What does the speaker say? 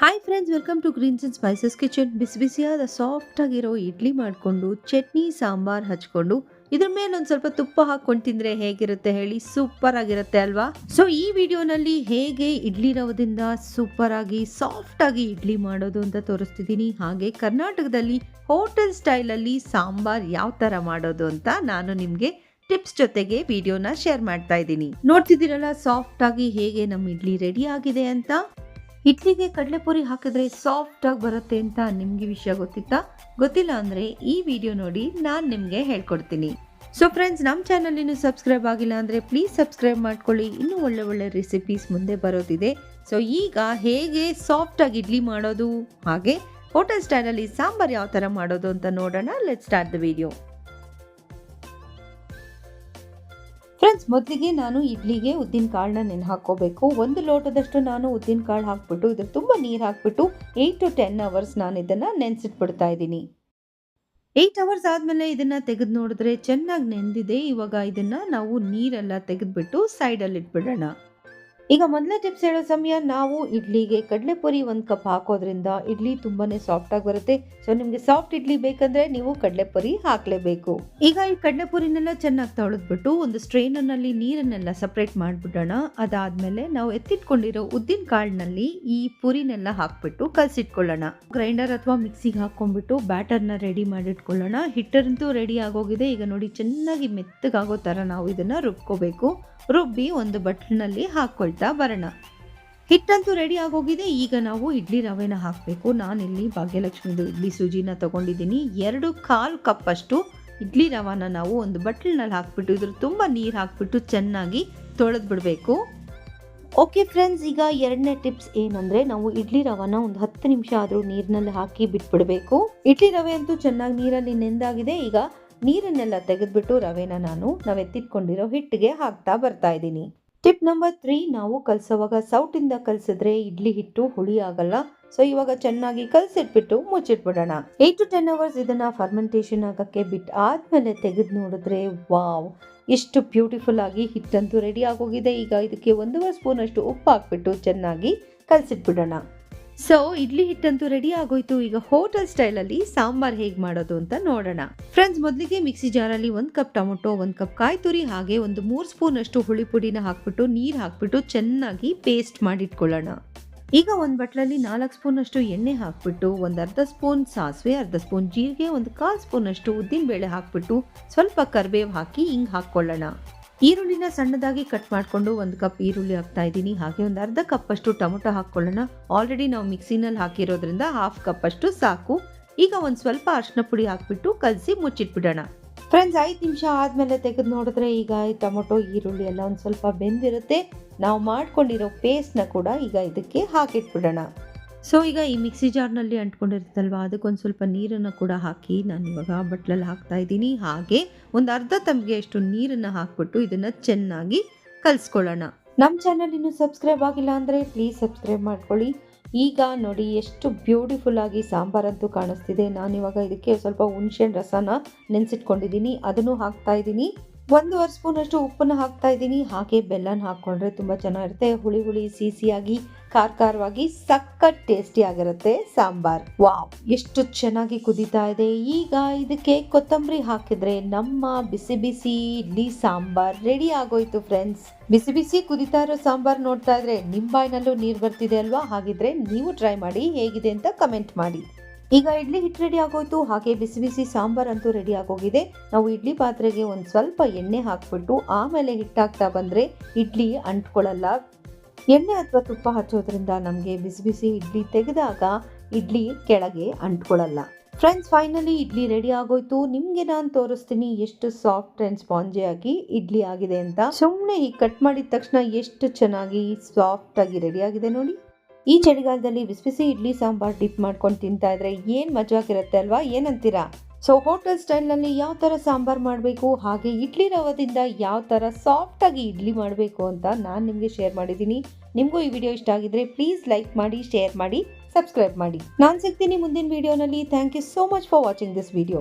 Hi friends welcome to greens and spices kitchen ಬಿಸಿ ಬಿಸಿಯಾದ ಸಾಫ್ಟಾಗಿರೋ ಇಡ್ಲಿ ಮಾಡಿಕೊಂಡು, ಚಟ್ನಿ, ಸಾಂಬಾರ್ ಹಚ್ಕೊಂಡು, ಇದ್ರ ಮೇಲೆ ಒಂದು ಸ್ವಲ್ಪ ತುಪ್ಪ ಹಾಕೊಂಡು ತಿಂದ್ರೆ ಹೇಗಿರುತ್ತೆ ಹೇಳಿ? ಸೂಪರ್ ಆಗಿರುತ್ತೆ ಅಲ್ವಾ? ಸೊ ಈ ವಿಡಿಯೋನಲ್ಲಿ ಹೇಗೆ ಇಡ್ಲಿ ರವದಿಂದ ಸೂಪರ್ ಆಗಿ ಸಾಫ್ಟ್ ಆಗಿ ಇಡ್ಲಿ ಮಾಡೋದು ಅಂತ ತೋರಿಸ್ತಿದ್ದೀನಿ. ಹಾಗೆ ಕರ್ನಾಟಕದಲ್ಲಿ ಹೋಟೆಲ್ ಸ್ಟೈಲಲ್ಲಿ ಸಾಂಬಾರ್ ಯಾವ ತರ ಮಾಡೋದು ಅಂತ ನಾನು ನಿಮಗೆ ಟಿಪ್ಸ್ ಜೊತೆಗೆ ವಿಡಿಯೋನ ಶೇರ್ ಮಾಡ್ತಾ ಇದ್ದೀನಿ. ನೋಡ್ತಿದ್ದೀರಲ್ಲ ಸಾಫ್ಟ್ ಆಗಿ ಹೇಗೆ ನಮ್ಮ ಇಡ್ಲಿ ರೆಡಿ ಆಗಿದೆ ಅಂತ? ಇಡ್ಲಿಗೆ ಕಡಲೆಪುರಿ ಹಾಕಿದ್ರೆ ಸಾಫ್ಟ್ ಆಗಿ ಬರುತ್ತೆ ಅಂತ ನಿಮಗೆ ವಿಷಯ ಗೊತ್ತಿತ್ತಾ? ಗೊತ್ತಿಲ್ಲ ಅಂದ್ರೆ ಈ ವಿಡಿಯೋ ನೋಡಿ ನಾನು ನಿಮಗೆ ಹೇಳ್ಕೊಡ್ತೀನಿ. ಸೊ ಫ್ರೆಂಡ್ಸ್ ನಮ್ಮ ಚಾನಲ್ ಸಬ್ಸ್ಕ್ರೈಬ್ ಆಗಿಲ್ಲ ಅಂದ್ರೆ ಪ್ಲೀಸ್ ಸಬ್ಸ್ಕ್ರೈಬ್ ಮಾಡ್ಕೊಳ್ಳಿ. ಇನ್ನೂ ಒಳ್ಳೆ ಒಳ್ಳೆ ರೆಸಿಪೀಸ್ ಮುಂದೆ ಬರೋದಿದೆ. ಸೊ ಈಗ ಹೇಗೆ ಸಾಫ್ಟ್ ಆಗಿ ಇಡ್ಲಿ ಮಾಡೋದು? ಹಾಗೆ ಹೋಟೆಲ್ ಸ್ಟೈಲಲ್ಲಿ ಸಾಂಬಾರ್ ಯಾವ ಥರ ಮಾಡೋದು ಅಂತ ನೋಡೋಣ. Let start the video friends ಮೊದಲಿಗೆ ನಾನು ಇಡ್ಲಿಗೆ ಉದ್ದಿನ ಕಾಳನ್ನ ನೆನೆ ಹಾಕೋಬೇಕು ಒಂದು ಲೋಟದಷ್ಟು ನಾನು ಉದ್ದಿನ ಕಾಳು ಹಾಕ್ಬಿಟ್ಟು ಇದ್ರ ತುಂಬ ನೀರು ಹಾಕ್ಬಿಟ್ಟು ಏಯ್ಟ್ ಟು ಟೆನ್ ಅವರ್ಸ್ ನಾನು ಇದನ್ನು ನೆನೆಸಿಟ್ಬಿಡ್ತಾ ಇದ್ದೀನಿ. ಏಯ್ಟ್ ಅವರ್ಸ್ ಆದಮೇಲೆ ಇದನ್ನು ತೆಗೆದು ನೋಡಿದ್ರೆ ಚೆನ್ನಾಗಿ ನೆಂದಿದೆ. ಇವಾಗ ಇದನ್ನು ನಾವು ನೀರೆಲ್ಲ ತೆಗೆದುಬಿಟ್ಟು ಸೈಡಲ್ಲಿ ಇಟ್ಬಿಡೋಣ ಈಗ ಮೊದಲನೇ ಟಿಪ್ಸ್ ಹೇಳೋ ಸಮಯ, ನಾವು ಇಡ್ಲಿಗೆ ಕಡಲೆಪುರಿ ಒಂದು ಕಪ್ ಹಾಕೋದ್ರಿಂದ ಇಡ್ಲಿ ಸಾಫ್ಟ್ ಆಗಿ ಬರುತ್ತೆ. ಸೊ ನಿಮಗೆ ಸಾಫ್ಟ್ ಇಡ್ಲಿ ಬೇಕಂದ್ರೆ ನೀವು ಕಡಲೆಪುರಿ ಹಾಕ್ಲೇಬೇಕು. ಈಗ ಈ ಕಡಲೆಪುರಿನೆಲ್ಲ ಚೆನ್ನಾಗಿ ತೊಳೆದ್ಬಿಟ್ಟು ಒಂದು ಸ್ಟ್ರೈನಲ್ಲಿ ನೀರನ್ನೆಲ್ಲ ಸಪ್ರೇಟ್ ಮಾಡ್ಬಿಡೋಣ. ಅದಾದ್ಮೇಲೆ ನಾವು ಎತ್ತಿಟ್ಕೊಂಡಿರೋ ಉದ್ದಿನ ಕಾಳಿನಲ್ಲಿ ಈ ಪುರಿನೆಲ್ಲ ಹಾಕ್ಬಿಟ್ಟು ಕಲಸಿಟ್ಕೊಳ್ಳೋಣ. ಗ್ರೈಂಡರ್ ಅಥವಾ ಮಿಕ್ಸಿಗೆ ಹಾಕೊಂಡ್ಬಿಟ್ಟು ಬ್ಯಾಟರ್ನ ರೆಡಿ ಮಾಡಿಟ್ಕೊಳ್ಳೋಣ. ಹಿಟ್ಟರಂತೂ ರೆಡಿ ಆಗೋಗಿದೆ. ಈಗ ನೋಡಿ, ಚೆನ್ನಾಗಿ ಮೆತ್ತಗಾಗೋ ಥರ ನಾವು ಇದನ್ನ ರುಬ್ಕೋಬೇಕು. ರುಬ್ಬಿ ಒಂದು ಬಟ್ಲಿನಲ್ಲಿ ಹಾಕ್ಕೊಳ್ತಾ ಬರೋಣ. ಹಿಟ್ಟಂತೂ ರೆಡಿ ಆಗೋಗಿದೆ. ಈಗ ನಾವು ಇಡ್ಲಿ ರವೆನ ಹಾಕಬೇಕು. ನಾನಿಲ್ಲಿ ಭಾಗ್ಯಲಕ್ಷ್ಮಿದು ಇಡ್ಲಿ ಸೂಜಿನ ತಗೊಂಡಿದ್ದೀನಿ. ಎರಡು ಕಾಲು ಕಪ್ ಅಷ್ಟು ಇಡ್ಲಿ ರವಾನ ನಾವು ಒಂದು ಬಟ್ಲಿನಲ್ಲಿ ಹಾಕ್ಬಿಟ್ಟು ಇದ್ರ ತುಂಬ ನೀರು ಹಾಕ್ಬಿಟ್ಟು ಚೆನ್ನಾಗಿ ತೊಳೆದು ಬಿಡಬೇಕು ಓಕೆ ಫ್ರೆಂಡ್ಸ್ ಈಗ ಎರಡನೇ ಟಿಪ್ಸ್ ಏನಂದ್ರೆ ನಾವು ಇಡ್ಲಿ ರವಾನ ಒಂದು ಹತ್ತು ನಿಮಿಷ ಆದರೂ ನೀರಿನಲ್ಲಿ ಹಾಕಿ ಬಿಟ್ಬಿಡಬೇಕು. ಇಡ್ಲಿ ರವೆ ಅಂತೂ ಚೆನ್ನಾಗಿ ನೀರಲ್ಲಿ ನೆಂದಾಗಿದೆ. ಈಗ ನೀರನ್ನೆಲ್ಲ ತೆಗೆದ್ಬಿಟ್ಟು ರವೆನ ನಾನು ನಾವು ಎತ್ತಿಟ್ಕೊಂಡಿರೋ ಹಿಟ್ಟಿಗೆ ಹಾಕ್ತಾ ಬರ್ತಾ ಇದ್ದೀನಿ. ಟಿಪ್ ನಂಬರ್ ತ್ರೀ ನಾವು ಕಲಸೋವಾಗ ಸೌಟಿಂದ ಕಲಸಿದ್ರೆ ಇಡ್ಲಿ ಹಿಟ್ಟು ಹುಳಿ ಆಗಲ್ಲ. ಸೊ ಇವಾಗ ಚೆನ್ನಾಗಿ ಕಲಸಿಟ್ಬಿಟ್ಟು ಮುಚ್ಚಿಟ್ಬಿಡೋಣ. ಏಟ್ ಟು ಟೆನ್ ಅವರ್ಸ್ ಇದನ್ನ ಫರ್ಮೆಂಟೇಷನ್ ಆಗಕ್ಕೆ ಬಿಟ್ಟು ಆದ್ಮೇಲೆ ತೆಗೆದು ನೋಡಿದ್ರೆ ವಾವ್ ಎಷ್ಟು ಬ್ಯೂಟಿಫುಲ್ ಆಗಿ ಹಿಟ್ಟಂತೂ ರೆಡಿ ಆಗೋಗಿದೆ. ಈಗ ಇದಕ್ಕೆ ಒಂದೂವರೆ ಸ್ಪೂನ್ ಅಷ್ಟು ಉಪ್ಪು ಹಾಕ್ಬಿಟ್ಟು ಚೆನ್ನಾಗಿ ಕಲಸಿಟ್ಬಿಡೋಣ. ಸೊ ಇಡ್ಲಿ ಹಿಟ್ಟಂತೂ ರೆಡಿ ಆಗೋಯ್ತು. ಈಗ ಹೋಟೆಲ್ ಸ್ಟೈಲಲ್ಲಿ ಸಾಂಬಾರ್ ಹೇಗೆ ಮಾಡೋದು ಅಂತ ನೋಡೋಣ. ಫ್ರೆಂಡ್ಸ್ ಮೊದಲಿಗೆ ಮಿಕ್ಸಿ ಜಾರಲ್ಲಿ ಒಂದು ಕಪ್ ಟೊಮೊಟೊ, ಒಂದು ಕಪ್ ಕಾಯಿ ತುರಿ ಹಾಗೆ ಒಂದು ಮೂರು ಸ್ಪೂನ್ ಅಷ್ಟು ಹುಳಿ ಪುಡಿನ ಹಾಕ್ಬಿಟ್ಟು, ನೀರು ಹಾಕ್ಬಿಟ್ಟು ಚೆನ್ನಾಗಿ ಪೇಸ್ಟ್ ಮಾಡಿಟ್ಕೊಳ್ಳೋಣ. ಈಗ ಒಂದು ಬಟ್ಲಲ್ಲಿ ನಾಲ್ಕು ಸ್ಪೂನ್ ಅಷ್ಟು ಎಣ್ಣೆ ಹಾಕ್ಬಿಟ್ಟು, ಒಂದು ಅರ್ಧ ಸ್ಪೂನ್ ಸಾಸಿವೆ, ಅರ್ಧ ಸ್ಪೂನ್ ಜೀರಿಗೆ, ಒಂದು ಕಾಲು ಸ್ಪೂನ್ ಅಷ್ಟು ಉದ್ದಿನ ಬೇಳೆ ಹಾಕ್ಬಿಟ್ಟು, ಸ್ವಲ್ಪ ಕರಿಬೇವು ಹಾಕಿ ಹಿಂಗೆ ಹಾಕ್ಕೊಳ್ಳೋಣ. ಈರುಳ್ಳಿನ ಸಣ್ಣದಾಗಿ ಕಟ್ ಮಾಡಿಕೊಂಡು ಒಂದು ಕಪ್ ಈರುಳ್ಳಿ ಹಾಕ್ತಾ ಇದ್ದೀನಿ. ಹಾಗೆ ಒಂದು ಅರ್ಧ ಕಪ್ ಅಷ್ಟು ಟೊಮೊಟೊ ಹಾಕ್ಕೊಳ್ಳೋಣ. ಆಲ್ರೆಡಿ ನಾವು ಮಿಕ್ಸಿನಲ್ಲಿ ಹಾಕಿರೋದ್ರಿಂದ ಹಾಫ್ ಕಪ್ ಅಷ್ಟು ಸಾಕು. ಈಗ ಒಂದು ಸ್ವಲ್ಪ ಅರಿಶಿನ ಪುಡಿ ಹಾಕ್ಬಿಟ್ಟು ಕಲಸಿ ಮುಚ್ಚಿಟ್ಬಿಡೋಣ. ಫ್ರೆಂಡ್ಸ್ ಐದು ನಿಮಿಷ ಆದಮೇಲೆ ತೆಗೆದು ನೋಡಿದ್ರೆ ಈಗ ಈ ಟೊಮೊಟೊ, ಈರುಳ್ಳಿ ಎಲ್ಲ ಒಂದು ಸ್ವಲ್ಪ ಬೆಂದಿರುತ್ತೆ. ನಾವು ಮಾಡ್ಕೊಂಡಿರೋ ಪೇಸ್ಟ್ನ ಕೂಡ ಈಗ ಇದಕ್ಕೆ ಹಾಕಿಟ್ಬಿಡೋಣ. ಸೊ ಈಗ ಈ ಮಿಕ್ಸಿ ಜಾರ್ನಲ್ಲಿ ಅಂಟ್ಕೊಂಡಿರುತ್ತಲ್ವ ಅದಕ್ಕೊಂದು ಸ್ವಲ್ಪ ನೀರನ್ನು ಕೂಡ ಹಾಕಿ ನಾನು ಇವಾಗ ಬಟ್ಲಲ್ಲಿ ಹಾಕ್ತಾ ಇದ್ದೀನಿ. ಹಾಗೆ ಒಂದು ಅರ್ಧ ತಂಬಿಗೆ ಅಷ್ಟು ನೀರನ್ನು ಹಾಕ್ಬಿಟ್ಟು ಇದನ್ನು ಚೆನ್ನಾಗಿ ಕಲಿಸ್ಕೊಳ್ಳೋಣ. ನಮ್ಮ ಚಾನಲ್ ಇನ್ನು ಸಬ್ಸ್ಕ್ರೈಬ್ ಆಗಿಲ್ಲ ಅಂದರೆ ಪ್ಲೀಸ್ ಸಬ್ಸ್ಕ್ರೈಬ್ ಮಾಡ್ಕೊಳ್ಳಿ. ಈಗ ನೋಡಿ ಎಷ್ಟು ಬ್ಯೂಟಿಫುಲ್ ಆಗಿ ಸಾಂಬಾರಂತೂ ಕಾಣಿಸ್ತಿದೆ. ನಾನಿವಾಗ ಇದಕ್ಕೆ ಸ್ವಲ್ಪ ಹುಣಸೆ, ರಸನ ನೆನೆಸಿಟ್ಕೊಂಡಿದ್ದೀನಿ. ಅದನ್ನು ಹಾಕ್ತಾ ಇದ್ದೀನಿ. ಒಂದೂವರೆ ಸ್ಪೂನಷ್ಟು ಉಪ್ಪನ್ನು ಹಾಕ್ತಾ ಇದ್ದೀನಿ. ಹಾಗೆ ಬೆಲ್ಲನ ಹಾಕ್ಕೊಂಡ್ರೆ ತುಂಬ ಚೆನ್ನಾಗಿರುತ್ತೆ. ಹುಳಿ ಹುಳಿ ಸಿಹಿಯಾಗಿ ಖಾರ ಖಾರವಾಗಿ ಸಖತ್ ಟೇಸ್ಟಿ ಆಗಿರುತ್ತೆ ಸಾಂಬಾರ್. ವಾವ್, ಎಷ್ಟು ಚೆನ್ನಾಗಿ ಕುದೀತಾ ಇದೆ. ಈಗ ಇದಕ್ಕೆ ಕೊತ್ತಂಬರಿ ಹಾಕಿದ್ರೆ ನಮ್ಮ ಬಿಸಿ ಬಿಸಿ ಇಡ್ಲಿ ಸಾಂಬಾರ್ ರೆಡಿ ಆಗೋಯ್ತು ಫ್ರೆಂಡ್ಸ್ ಬಿಸಿ ಬಿಸಿ ಕುದಿತಾ ಇರೋ ಸಾಂಬಾರ್ ನೋಡ್ತಾ ಇದ್ರೆ ನಿಂಬಾಯಿನಲ್ಲೂ ನೀರು ಬರ್ತಿದೆ ಅಲ್ವಾ? ಹಾಗಿದ್ರೆ ನೀವು ಟ್ರೈ ಮಾಡಿ ಹೇಗಿದೆ ಅಂತ ಕಮೆಂಟ್ ಮಾಡಿ. ಈಗ ಇಡ್ಲಿ ಹಿಟ್ಟು ರೆಡಿ ಆಗೋಯ್ತು. ಹಾಗೆ ಬಿಸಿ ಬಿಸಿ ಸಾಂಬಾರ್ ಅಂತೂ ರೆಡಿ ಆಗೋಗಿದೆ. ನಾವು ಇಡ್ಲಿ ಪಾತ್ರೆಗೆ ಒಂದು ಸ್ವಲ್ಪ ಎಣ್ಣೆ ಹಾಕ್ಬಿಟ್ಟು ಆಮೇಲೆ ಹಿಟ್ಟಾಗ್ತಾ ಬಂದರೆ ಇಡ್ಲಿ ಅಂಟ್ಕೊಳ್ಳಲ್ಲ. ಎಣ್ಣೆ ಅಥವಾ ತುಪ್ಪ ಹಚ್ಚೋದ್ರಿಂದ ನಮಗೆ ಬಿಸಿ ಬಿಸಿ ಇಡ್ಲಿ ತೆಗೆದಾಗ ಇಡ್ಲಿ ಕೆಳಗೆ ಅಂಟ್ಕೊಳ್ಳಲ್ಲ. ಫ್ರೆಂಡ್ಸ್ ಫೈನಲಿ ಇಡ್ಲಿ ರೆಡಿ ಆಗೋಯ್ತು. ನಿಮಗೆ ನಾನು ತೋರಿಸ್ತೀನಿ ಎಷ್ಟು ಸಾಫ್ಟ್ ಆ್ಯಂಡ್ ಸ್ಪಾಂಜಿ ಆಗಿ ಇಡ್ಲಿ ಆಗಿದೆ ಅಂತ. ಸುಮ್ಮನೆ ಈ ಕಟ್ ಮಾಡಿದ ತಕ್ಷಣ ಎಷ್ಟು ಚೆನ್ನಾಗಿ ಸಾಫ್ಟ್ ಆಗಿ ರೆಡಿ ಆಗಿದೆ ನೋಡಿ. ಈ ಚಳಿಗಾಲದಲ್ಲಿ ಬಿಸಿ ಇಡ್ಲಿ ಸಾಂಬಾರ್ ಡಿಪ್ ಮಾಡ್ಕೊಂಡು ತಿಂತಾ ಇದ್ರೆ ಏನು ಮಜವಾಗಿರುತ್ತೆ ಅಲ್ವಾ? ಏನಂತೀರಾ? ಸೊ ಹೋಟೆಲ್ ಸ್ಟೈಲ್ನಲ್ಲಿ ಯಾವ ಥರ ಸಾಂಬಾರ್ ಮಾಡಬೇಕು? ಹಾಗೆ ಇಡ್ಲಿ ರವದಿಂದ ಯಾವ ಥರ ಸಾಫ್ಟಾಗಿ ಇಡ್ಲಿ ಮಾಡಬೇಕು ಅಂತ ನಾನು ನಿಮಗೆ ಶೇರ್ ಮಾಡಿದ್ದೀನಿ. ನಿಮಗೂ ಈ ವಿಡಿಯೋ ಇಷ್ಟ ಆಗಿದ್ರೆ ಪ್ಲೀಸ್ ಲೈಕ್ ಮಾಡಿ ಶೇರ್ ಮಾಡಿ ಸಬ್ಸ್ಕ್ರೈಬ್ ಮಾಡಿ. ನಾನು ಸಿಗ್ತೀನಿ ಮುಂದಿನ ವಿಡಿಯೋನಲ್ಲಿ thank you so much for watching this video